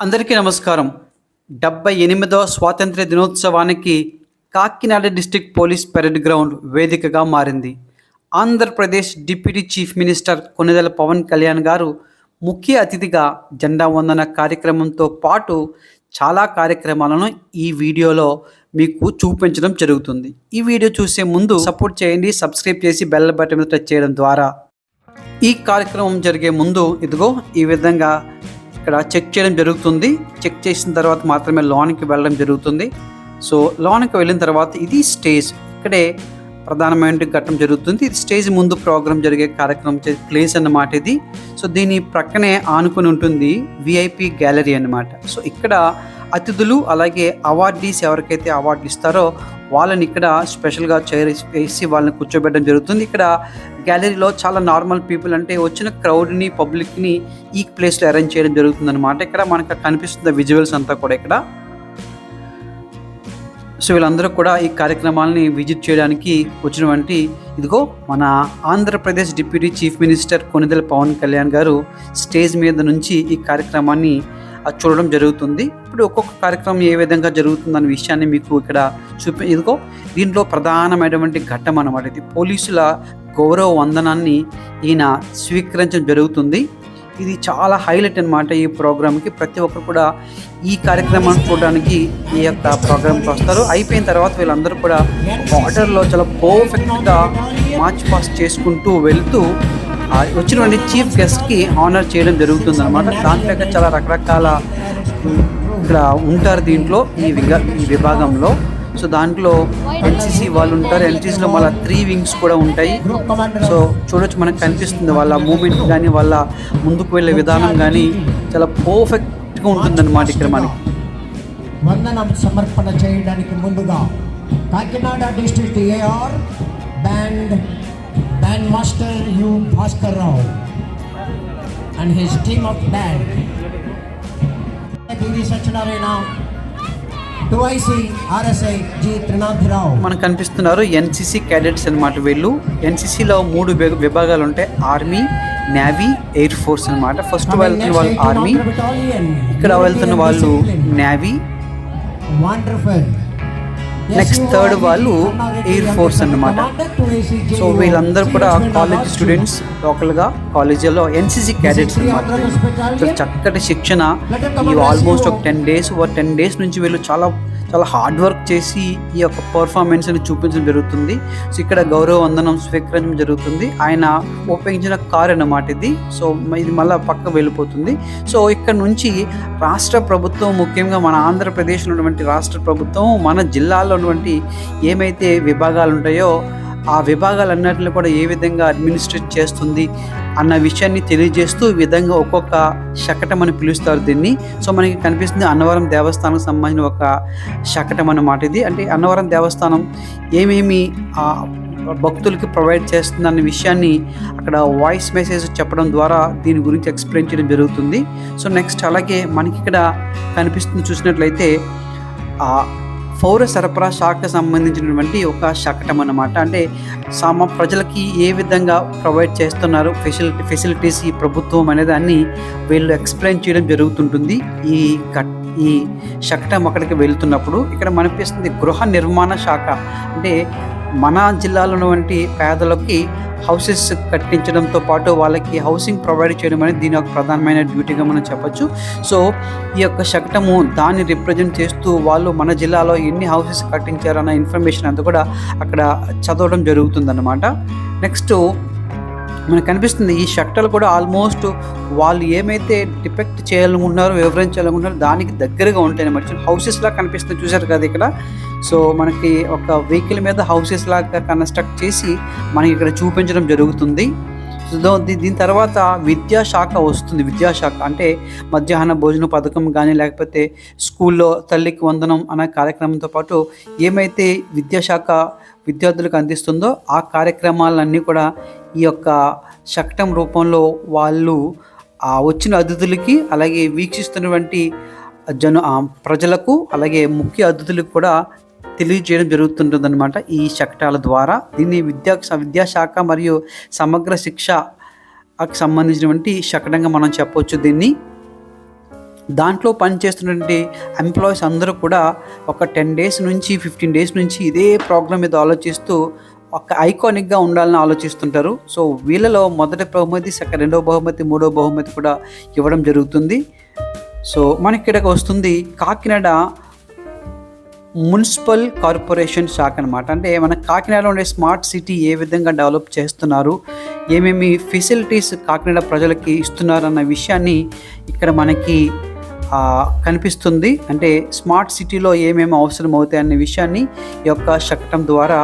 అందరికీ నమస్కారం. డెబ్బై ఎనిమిదవ స్వాతంత్ర్య దినోత్సవానికి Kakinada district police parade ground వేదికగా మారింది. Andhra Pradesh deputy chief minister Konidela Pawan Kalyan garu ముఖ్య అతిథిగా జెండా వందన కార్యక్రమంతో పాటు చాలా కార్యక్రమాలను ఈ వీడియోలో మీకు చూపించడం జరుగుతుంది. ఈ వీడియో చూసే ముందు సపోర్ట్ చేయండి సబ్స్క్రైబ్ చేసి బెల్ బటన్ మీద టచ్ చేయడం ద్వారా. ఈ కార్యక్రమం జరిగే ముందు ఇదిగో ఈ విధంగా ఇక్కడ చెక్ చేయడం జరుగుతుంది. చెక్ చేసిన తర్వాత మాత్రమే లోనికి వెళ్ళడం జరుగుతుంది. సో లోనికి వెళ్ళిన తర్వాత ఇది స్టేజ్. ఇక్కడే ప్రధానమైన ఘట్టం జరుగుతుంది. ఇది స్టేజ్ ముందు ప్రోగ్రామ్ జరిగే కార్యక్రమం ప్లేస్ అన్నమాట ఇది. సో దీని ప్రక్కనే ఆనుకుని ఉంటుంది విఐపి గ్యాలరీ అన్నమాట. సో ఇక్కడ అతిథులు అలాగే అవార్డీస్ ఎవరికైతే అవార్డులు ఇస్తారో వాళ్ళని ఇక్కడ స్పెషల్గా చైర్ వేసి వాళ్ళని కూర్చోబెట్టడం జరుగుతుంది. ఇక్కడ గ్యాలరీలో చాలా నార్మల్ పీపుల్ అంటే వచ్చిన క్రౌడ్ని పబ్లిక్ని ఈ ప్లేస్లో అరేంజ్ చేయడం జరుగుతుంది అనమాట ఇక్కడ మనకు కనిపిస్తుంది విజువల్స్ అంతా కూడా ఇక్కడ. సో వీళ్ళందరూ కూడా ఈ కార్యక్రమాలని విజిట్ చేయడానికి వచ్చినటువంటి ఇదిగో మన Andhra Pradesh deputy chief minister Konidela Pawan Kalyan garu stage మీద నుంచి ఈ కార్యక్రమాన్ని అది చూడడం జరుగుతుంది. ఇప్పుడు ఒక్కొక్క కార్యక్రమం ఏ విధంగా జరుగుతుందన్న విషయాన్ని మీకు ఇక్కడ చూపి ఇదిగో దీంట్లో ప్రధానమైనటువంటి ఘట్టం అనమాట ఇది. పోలీసుల గౌరవ వందనాన్ని ఈయన స్వీకరించడం జరుగుతుంది. ఇది చాలా హైలైట్ అనమాట ఈ ప్రోగ్రామ్కి. ప్రతి ఒక్కరు కూడా ఈ కార్యక్రమాన్ని చూడడానికి ఈ యొక్క ప్రోగ్రామ్కి వస్తారు. అయిపోయిన తర్వాత వీళ్ళందరూ కూడా బార్డర్లో చాలా పర్ఫెక్ట్గా మార్చ్ పాస్ చేసుకుంటూ వెళ్తూ వచ్చినటువంటి చీఫ్ గెస్ట్కి ఆనర్ చేయడం జరుగుతుంది అనమాట దాంట్లో చాలా రకరకాల ఇక్కడ ఉంటారు దీంట్లో ఈ విగ ఈ విభాగంలో. సో దాంట్లో ఎన్సీసీ వాళ్ళు ఉంటారు. ఎన్సీసీలో మళ్ళీ త్రీ వింగ్స్ కూడా ఉంటాయి. సో చూడొచ్చు మనకు కనిపిస్తుంది వాళ్ళ మూమెంట్ కానీ వాళ్ళ ముందుకు వెళ్ళే విధానం కానీ చాలా పర్ఫెక్ట్గా ఉంటుందన్నమాట ఇక్కడ మనకి. వందనం సమర్పణ చేయడానికి ముందుగా Kakinada district A R band band master U Bhaskar Rao and his team of band P V Satyanarayana మనకు కనిపిస్తున్నారు ఎన్సీసీ క్యాడెట్స్ అన్నమాట వీళ్ళు. ఎన్సీసీలో మూడు విభ- విభాగాలు ఉంటాయి ఆర్మీ నేవీ ఎయిర్ ఫోర్స్ అన్నమాట ఫస్ట్ వెళ్తున్న వాళ్ళు ఆర్మీ ఇక్కడ వెళ్తున్న వాళ్ళు నేవీ వండర్ఫుల్ నెక్స్ట్ థర్డ్ వాళ్ళు ఎయిర్ ఫోర్స్ అన్నమాట. సో వీళ్ళందరూ కూడా కాలేజ్ స్టూడెంట్స్ లోకల్గా కాలేజీలో ఎన్సీసీ క్యాడెట్స్ అనమాట చక్కటి శిక్షణ. ఈ ఆల్మోస్ట్ ఒక టెన్ డేస్ ఒక టెన్ డేస్ నుంచి వీళ్ళు చాలా చాలా హార్డ్ వర్క్ చేసి ఈ యొక్క పర్ఫార్మెన్స్ని చూపించడం జరుగుతుంది. సో ఇక్కడ గౌరవ వందనం స్వీకరించడం జరుగుతుంది. ఆయన ఉపయోగించిన కార్ అన్నమాట ఇది. సో ఇది మళ్ళీ పక్క వెళ్ళిపోతుంది. సో ఇక్కడ నుంచి రాష్ట్ర ప్రభుత్వం ముఖ్యంగా మన ఆంధ్రప్రదేశ్లో ఉన్నటువంటి రాష్ట్ర ప్రభుత్వం మన జిల్లాలో ఉన్నటువంటి ఏమైతే విభాగాలు ఉంటాయో ఆ విభాగాలన్నింటినీ కూడా ఏ విధంగా అడ్మినిస్ట్రేట్ చేస్తుంది అన్న విషయాన్ని తెలియజేస్తూ ఈ విధంగా ఒక్కొక్క శకటం అని పిలుస్తారు దీన్ని. సో మనకి కనిపిస్తుంది అన్నవరం దేవస్థానం సంబంధించిన ఒక శకటం అన్నమాట ఇది. అంటే అన్నవరం దేవస్థానం ఏమేమి ఆ, భక్తులకి ప్రొవైడ్ చేస్తుంది అన్న విషయాన్ని అక్కడ వాయిస్ మెసేజ్ చెప్పడం ద్వారా దీని గురించి ఎక్స్ప్లెయిన్ చేయడం జరుగుతుంది. సో నెక్స్ట్ అలాగే మనకి ఇక్కడ కనిపిస్తుంది చూసినట్లయితే పౌర సరఫరా శాఖకు సంబంధించినటువంటి ఒక శకటం అన్నమాట. అంటే సామ ప్రజలకి ఏ విధంగా ప్రొవైడ్ చేస్తున్నారు ఫెసిలిటీ ఫెసిలిటీస్ ఈ ప్రభుత్వం అనే దాన్ని వీళ్ళు ఎక్స్ప్లెయిన్ చేయడం జరుగుతుంటుంది. ఈ కట్ ఈ శకటం అక్కడికి వెళ్తున్నప్పుడు ఇక్కడ మనిపిస్తుంది గృహ నిర్మాణ శాఖ. అంటే మన జిల్లాలో వంటి పేదలకి హౌసెస్ కట్టించడంతో పాటు వాళ్ళకి హౌసింగ్ ప్రొవైడ్ చేయడం అనేది దీని యొక్క ప్రధానమైన డ్యూటీగా మనం చెప్పొచ్చు. సో ఈ యొక్క శకటము దాన్ని రిప్రజెంట్ చేస్తూ వాళ్ళు మన జిల్లాలో ఎన్ని హౌసెస్ కట్టించారన్న ఇన్ఫర్మేషన్ అంతా కూడా అక్కడ చదవడం జరుగుతుందన్నమాట. నెక్స్ట్ మనకు కనిపిస్తుంది ఈ శక్టలు కూడా ఆల్మోస్ట్ వాళ్ళు ఏమైతే డిపెక్ట్ చేయాలనుకుంటున్నారో వివరించాలనుకుంటున్నారో దానికి దగ్గరగా ఉంటాయి అన్నమాట హౌసెస్ కనిపిస్తుంది. చూసారు కదా ఇక్కడ? సో మనకి ఒక వెహికల్ మీద హౌసెస్ లాగా కన్స్ట్రక్ట్ చేసి మనకి ఇక్కడ చూపించడం జరుగుతుంది. దీని తర్వాత విద్యాశాఖ వస్తుంది. విద్యాశాఖ అంటే మధ్యాహ్న భోజన పథకం కానీ లేకపోతే స్కూల్లో తల్లికి వందనం అనే కార్యక్రమంతో పాటు ఏమైతే విద్యాశాఖ విద్యార్థులకు అందిస్తుందో ఆ కార్యక్రమాలన్నీ కూడా ఈ యొక్క శకటం రూపంలో వాళ్ళు ఆ వచ్చిన అతిథులకి అలాగే వీక్షిస్తున్నటువంటి జను ప్రజలకు అలాగే ముఖ్య అతిథులకు కూడా తెలియజేయడం జరుగుతుంటుందన్నమాట ఈ శకటాల ద్వారా. దీన్ని విద్యా విద్యాశాఖ మరియు సమగ్ర శిక్షకు సంబంధించినటువంటి శకటంగా మనం చెప్పవచ్చు దీన్ని. దాంట్లో పనిచేస్తున్నటువంటి ఎంప్లాయీస్ అందరూ కూడా ఒక టెన్ డేస్ నుంచి ఫిఫ్టీన్ డేస్ నుంచి ఇదే ప్రోగ్రామ్ మీద ఆలోచిస్తూ ఒక ఐకానిక్గా ఉండాలని ఆలోచిస్తుంటారు. సో వీళ్ళలో మొదటి బహుమతి సెకండ్ రెండో బహుమతి మూడో బహుమతి కూడా ఇవ్వడం జరుగుతుంది. సో మనకి ఇక్కడికి వస్తుంది కాకినాడ మున్సిపల్ కార్పొరేషన్ శాఖ అనమాట అంటే మన కాకినాడలో ఉండే స్మార్ట్ సిటీ ఏ విధంగా డెవలప్ చేస్తున్నారు ఏమేమి ఫెసిలిటీస్ కాకినాడ ప్రజలకి ఇస్తున్నారు అన్న విషయాన్ని ఇక్కడ మనకి కనిపిస్తుంది. అంటే స్మార్ట్ సిటీలో ఏమేమి అవసరం అవుతాయి అనే విషయాన్ని ఈ యొక్క శకటం ద్వారా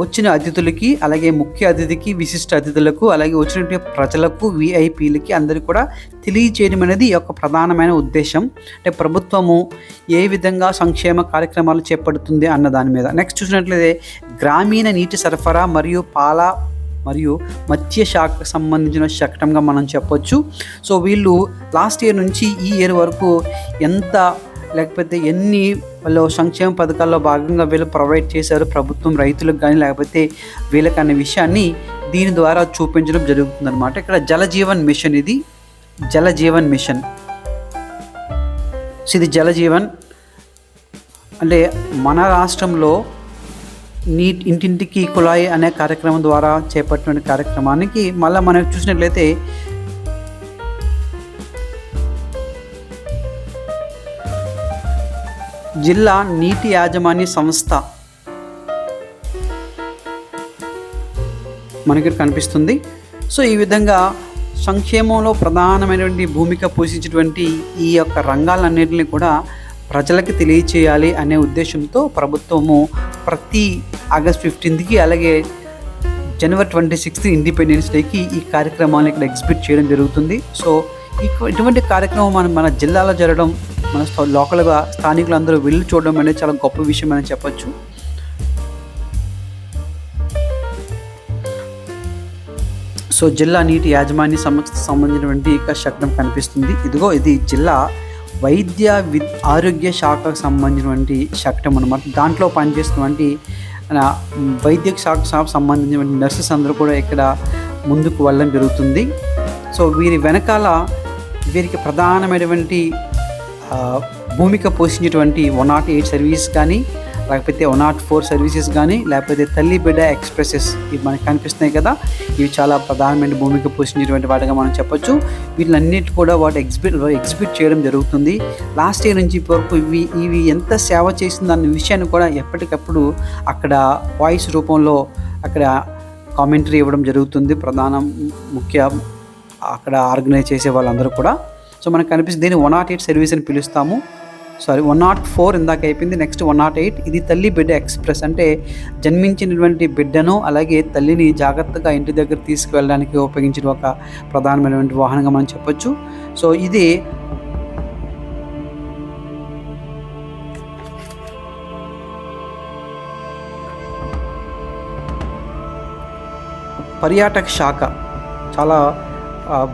వచ్చిన అతిథులకి అలాగే ముఖ్య అతిథికి విశిష్ట అతిథులకు అలాగే వచ్చినటువంటి ప్రజలకు విఐపీలకి అందరికీ కూడా తెలియజేయడం అనేది ఈ యొక్క ప్రధానమైన ఉద్దేశం. అంటే ప్రభుత్వము ఏ విధంగా సంక్షేమ కార్యక్రమాలు చేపడుతుంది అన్న దాని మీద. నెక్స్ట్ చూసినట్లయితే గ్రామీణ నీటి సరఫరా మరియు పాల మరియు మత్స్య శాఖకు సంబంధించిన శకటంగా మనం చెప్పొచ్చు. సో వీళ్ళు లాస్ట్ ఇయర్ నుంచి ఈ ఇయర్ వరకు ఎంత లేకపోతే ఎన్ని వాళ్ళు సంక్షేమ పథకాల్లో భాగంగా వీళ్ళు ప్రొవైడ్ చేశారు ప్రభుత్వం రైతులకు కానీ లేకపోతే వీళ్ళకి అనే విషయాన్ని దీని ద్వారా చూపించడం జరుగుతుంది అనమాట ఇక్కడ జలజీవన్ మిషన్ ఇది. జలజీవన్ మిషన్. సో ఇది జలజీవన్ అంటే మన రాష్ట్రంలో నీట్ ఇంటింటికి కుళాయి అనే కార్యక్రమం ద్వారా చేపట్టిన కార్యక్రమానికి మళ్ళీ మనం చూసినట్లయితే జిల్లా నీటి యాజమాన్య సంస్థ. మనకి కనిపిస్తుంది. సో ఈ విధంగా సంక్షేమంలో ప్రధానమైనటువంటి భూమిక పోషించేటువంటి ఈ యొక్క రంగాలన్నింటినీ కూడా ప్రజలకు తెలియచేయాలి అనే ఉద్దేశంతో ప్రభుత్వము ప్రతి ఆగస్ట్ ఫిఫ్టీన్త్కి అలాగే జనవరి ట్వంటీ సిక్స్త్ ఇండిపెండెన్స్ డేకి ఈ కార్యక్రమాన్ని ఇక్కడ ఎగ్జిబిట్ చేయడం జరుగుతుంది. సో ఇటువంటి కార్యక్రమం మన మన జిల్లాలో జరగడం మన లోకల్గా స్థానికులందరూ వెళ్ళి చూడడం అనేది చాలా గొప్ప విషయం అని చెప్పచ్చు. సో జిల్లా నీటి యాజమాన్య సంస్థకు సంబంధించినటువంటి ఇక శకటం కనిపిస్తుంది. ఇదిగో ఇది జిల్లా వైద్య వి ఆరోగ్య శాఖకు సంబంధించినటువంటి శకటం అనమాట దాంట్లో పనిచేస్తున్నటువంటి వైద్య శాఖ శాఖకు సంబంధించినటువంటి నర్సెస్ అందరూ కూడా ఇక్కడ ముందుకు వెళ్ళడం జరుగుతుంది. సో వీరి వెనకాల వీరికి ప్రధానమైనటువంటి భూమిక పోషించేటువంటి వన్ నాట్ ఎయిట్ సర్వీస్ కానీ లేకపోతే వన్ నాట్ ఫోర్ సర్వీసెస్ కానీ లేకపోతే తల్లి బిడ్డ ఎక్స్ప్రెసెస్ ఇవి మనకు కనిపిస్తున్నాయి కదా ఇవి చాలా ప్రధానమైన భూమిక పోషించేటువంటి వాటిగా మనం చెప్పొచ్చు. వీటిలన్నిటి కూడా వాటి ఎగ్జిబిట్ ఎగ్జిబిట్ చేయడం జరుగుతుంది. లాస్ట్ ఇయర్ నుంచి వరకు ఇవి ఇవి ఎంత సేవ చేసింది అన్న విషయాన్ని కూడా ఎప్పటికప్పుడు అక్కడ వాయిస్ రూపంలో అక్కడ కామెంటరీ ఇవ్వడం జరుగుతుంది. ప్రధాన ముఖ్య అక్కడ ఆర్గనైజ్ చేసే వాళ్ళందరూ కూడా. సో మనకు కనిపిస్తుంది దీన్ని వన్ నాట్ ఎయిట్ సర్వీస్ అని పిలుస్తాము. సారీ వన్ నాట్ ఫోర్ ఇందాక అయిపోయింది నెక్స్ట్ వన్ నాట్ ఎయిట్ ఇది తల్లి బిడ్డ ఎక్స్ప్రెస్ అంటే జన్మించినటువంటి బిడ్డను అలాగే తల్లిని జాగ్రత్తగా ఇంటి దగ్గర తీసుకువెళ్ళడానికి ఉపయోగించిన ఒక ప్రధానమైనటువంటి వాహనంగా మనం చెప్పొచ్చు. సో ఇది పర్యాటక శాఖ. చాలా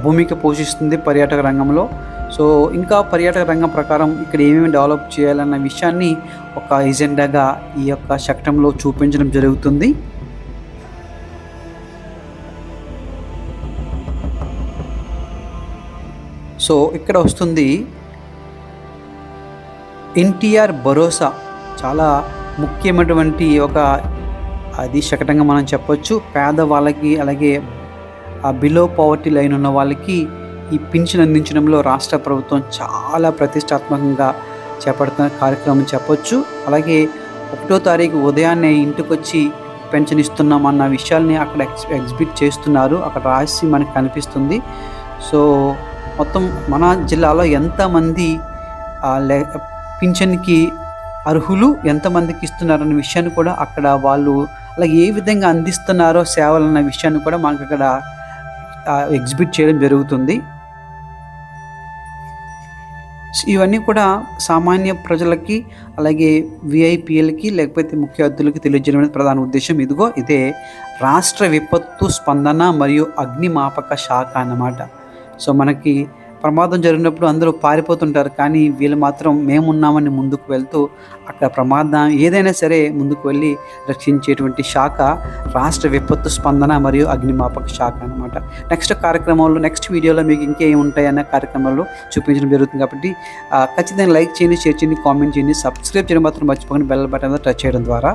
భూమిక పోషిస్తుంది పర్యాటక రంగంలో. సో ఇంకా పర్యాటక రంగం ప్రకారం ఇక్కడ ఏమేమి డెవలప్ చేయాలన్న విషయాన్ని ఒక ఎజెండాగా ఈ యొక్క శకటంలో చూపించడం జరుగుతుంది. సో ఇక్కడ వస్తుంది ఎన్టీఆర్ భరోసా. చాలా ముఖ్యమైనటువంటి ఒక అది శకటంగా మనం చెప్పొచ్చు. పేదవాళ్ళకి అలాగే ఆ బిలో పవర్టీ లైన్ ఉన్న వాళ్ళకి ఈ పింఛన్ అందించడంలో రాష్ట్ర ప్రభుత్వం చాలా ప్రతిష్టాత్మకంగా చేపడుతున్న కార్యక్రమం చెప్పొచ్చు. అలాగే ఒకటో తారీఖు ఉదయాన్నే ఇంటికి వచ్చి పెన్షన్ ఇస్తున్నాం అన్న విషయాల్ని అక్కడ ఎక్స్ ఎగ్జిబిట్ చేస్తున్నారు. అక్కడ రాసి మనకు కనిపిస్తుంది. సో మొత్తం మన జిల్లాలో ఎంతమంది పింఛన్కి అర్హులు ఎంతమందికి ఇస్తున్నారన్న విషయాన్ని కూడా అక్కడ వాళ్ళు అలాగే ఏ విధంగా అందిస్తున్నారో సేవలు అన్న విషయాన్ని కూడా మనకు అక్కడ ఎగ్జిబిట్ చేయడం జరుగుతుంది. ఇవన్నీ కూడా సామాన్య ప్రజలకి అలాగే విఐపీఎల్కి లేకపోతే ముఖ్య అతిథులకి తెలియజేయడం అనేది ప్రధాన ఉద్దేశం. ఇదిగో ఇదే రాష్ట్ర విపత్తు స్పందన మరియు అగ్నిమాపక శాఖ అన్నమాట. సో మనకి ప్రమాదం జరిగినప్పుడు అందరూ పారిపోతుంటారు కానీ వీళ్ళు మాత్రం మేమున్నామని ముందుకు వెళ్తూ అక్కడ ప్రమాదం ఏదైనా సరే ముందుకు వెళ్ళి రక్షించేటువంటి శాఖ రాష్ట్ర విపత్తు స్పందన మరియు అగ్నిమాపక శాఖ అనమాట నెక్స్ట్ కార్యక్రమంలో నెక్స్ట్ వీడియోలో మీకు ఇంకేం ఉంటాయన్న కార్యక్రమంలో చూపించడం జరుగుతుంది కాబట్టి ఖచ్చితంగా లైక్ చేయండి షేర్ చేయండి కామెంట్ చేయండి సబ్స్క్రైబ్ చేయడం మాత్రం మర్చిపోకండి బెల్ బటన్ టచ్ చేయడం ద్వారా.